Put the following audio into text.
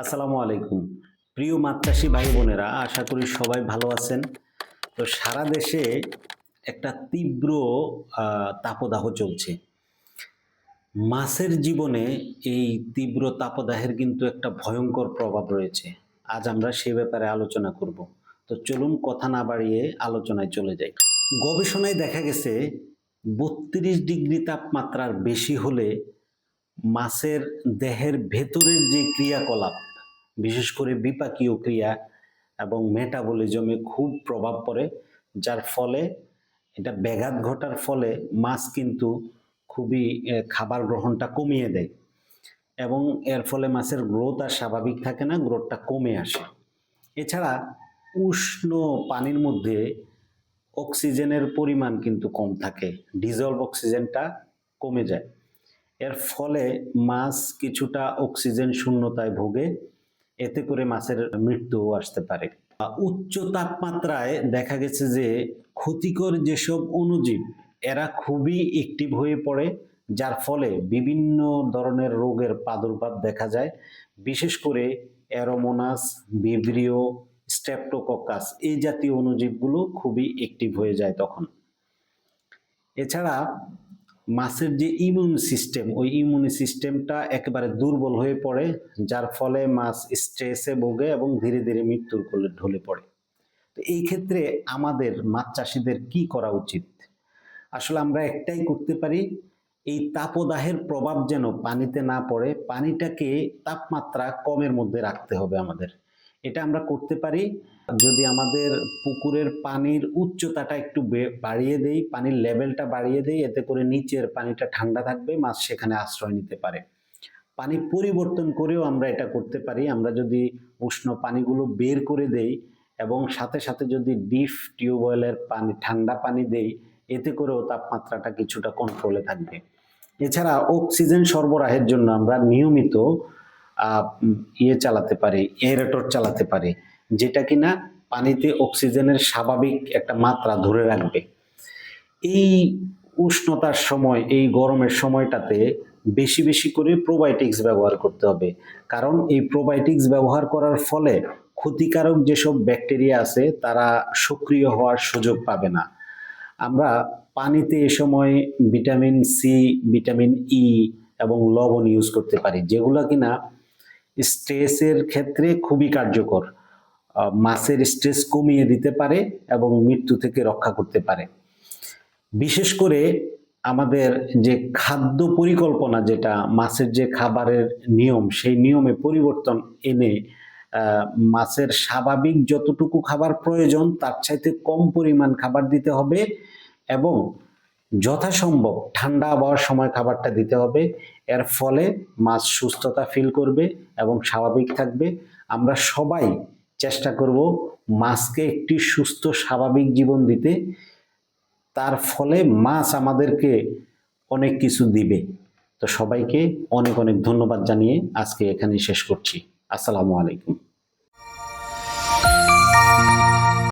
আসসালামু আলাইকুম। প্রিয় মাছ ভাই বোনেরা আশা করি সবাই ভালো আছেন। তো সারা দেশে একটা তীব্র তাপদাহ চলছে। মাছের জীবনে এই তীব্র তাপদাহের কিন্তু একটা ভয়ঙ্কর প্রভাব রয়েছে। আজ আমরা সে ব্যাপারে আলোচনা করব। তো চলুন কথা না বাড়িয়ে আলোচনায় চলে যাই। গবেষণায় দেখা গেছে, বত্রিশ ডিগ্রি তাপমাত্রার বেশি হলে মাছের দেহের ভেতরের যে ক্রিয়াকলাপ বিশেষ করে বিপাকীয় ক্রিয়া এবং মেটাবলিজমে খুব প্রভাব পড়ে, যার ফলে এটা ব্যাঘাত ঘটার ফলে মাছ কিন্তু খুবই খাবার গ্রহণটা কমিয়ে দেয় এবং এর ফলে মাছের গ্রোথ আর স্বাভাবিক থাকে না গ্রোথটা কমে আসে। এছাড়া উষ্ণ পানির মধ্যে অক্সিজেনের পরিমাণ কিন্তু কম থাকে ডিজলভ অক্সিজেনটা কমে যায়। এর ফলে মাছ কিছুটা অক্সিজেন শূন্যতায় ভোগে এতে করে মাছের মৃত্যুও আসতে পারে। উচ্চ তাপমাত্রায় দেখা গেছে যে ক্ষতিকর যেসব অণুজীব, এরা খুবই অ্যাক্টিভ হয়ে পড়ে, যার ফলে বিভিন্ন ধরনের রোগের প্রাদুর্ভাব দেখা যায়। বিশেষ করে অ্যারোমোনাস ভিব্রিও স্ট্রেপ্টোককাস এই জাতীয় অণুজীবগুলো খুবই অ্যাক্টিভ হয়ে যায় তখন। এছাড়া মাছের যে ইমিউন সিস্টেম ওই ইমিউন সিস্টেমটা একেবারে দুর্বল হয়ে পড়ে, যার ফলে মাছ স্ট্রেসে ভোগে এবং ধীরে ধীরে মৃত্যুর কোলে ঢলে পড়ে। তো এই ক্ষেত্রে আমাদের মাছ চাষিদের কি করা উচিত? আসলে আমরা একটাই করতে পারি, এই তাপদাহের প্রভাব যেন পানিতে না পড়ে, পানিটাকে তাপমাত্রা কমের মধ্যে রাখতে হবে আমাদের। এটা আমরা করতে পারি। যদি আমাদের পুকুরের পানির উচ্চতাটা একটু বাড়িয়ে দেই, পানির লেভেলটা বাড়িয়ে দেই, এতে করে নিচের পানিটা ঠান্ডা থাকবে, মাছ সেখানে আশ্রয় নিতে পারে। পানি পরিবর্তন করেও আমরা এটা করতে পারি। আমরা যদি উষ্ণ পানিগুলো বের করে দেই এবং সাথে সাথে যদি ডিপ টিউবওয়েলের পানি, ঠান্ডা পানি দেই, এতে করেও তাপমাত্রাটা কিছুটা কন্ট্রোলে থাকবে। এছাড়া অক্সিজেন সরবরাহের জন্য আমরা নিয়মিত ইয়ে চালাতে পারি এয়ারেটর চালাতে পারি, যেটা কিনা পানিতে অক্সিজেনের স্বাভাবিক একটা মাত্রা ধরে রাখবে। এই উষ্ণতার সময়, এই গরমের সময়টাতে বেশি বেশি করে প্রোবায়োটিক্স ব্যবহার করতে হবে। কারণ এই প্রোবায়োটিক্স ব্যবহার করার ফলে ক্ষতিকারক যেসব ব্যাকটেরিয়া আছে, তারা সক্রিয় হওয়ার সুযোগ পাবে না। আমরা পানিতে এ সময় ভিটামিন সি ভিটামিন ই এবং লবণ ইউজ করতে পারি, যেগুলো কিনা স্ট্রেসের ক্ষেত্রে খুবই কার্যকর। মাছের স্ট্রেস কমিয়ে দিতে পারে এবং মৃত্যু থেকে রক্ষা করতে পারে। বিশেষ করে আমাদের যে খাদ্য পরিকল্পনা যেটা মাছের যে খাবারের নিয়ম, সেই নিয়মে পরিবর্তন এনে মাছের স্বাভাবিক যতটুকু খাবার প্রয়োজন, তার চাইতে কম পরিমাণ খাবার দিতে হবে এবং যথাসম্ভব ঠান্ডা আবহাওয়ার সময় খাবারটা দিতে হবে। এর ফলে মাছ সুস্থতা ফিল করবে এবং স্বাভাবিক থাকবে। আমরা সবাই চেষ্টা করব মাছকে একটি সুস্থ, স্বাভাবিক জীবন দিতে। তার ফলে মাছ আমাদেরকে অনেক কিছু দিবে। তো সবাইকে অনেক অনেক ধন্যবাদ জানিয়ে আজকে এখানেই শেষ করছি। আসসালামু আলাইকুম।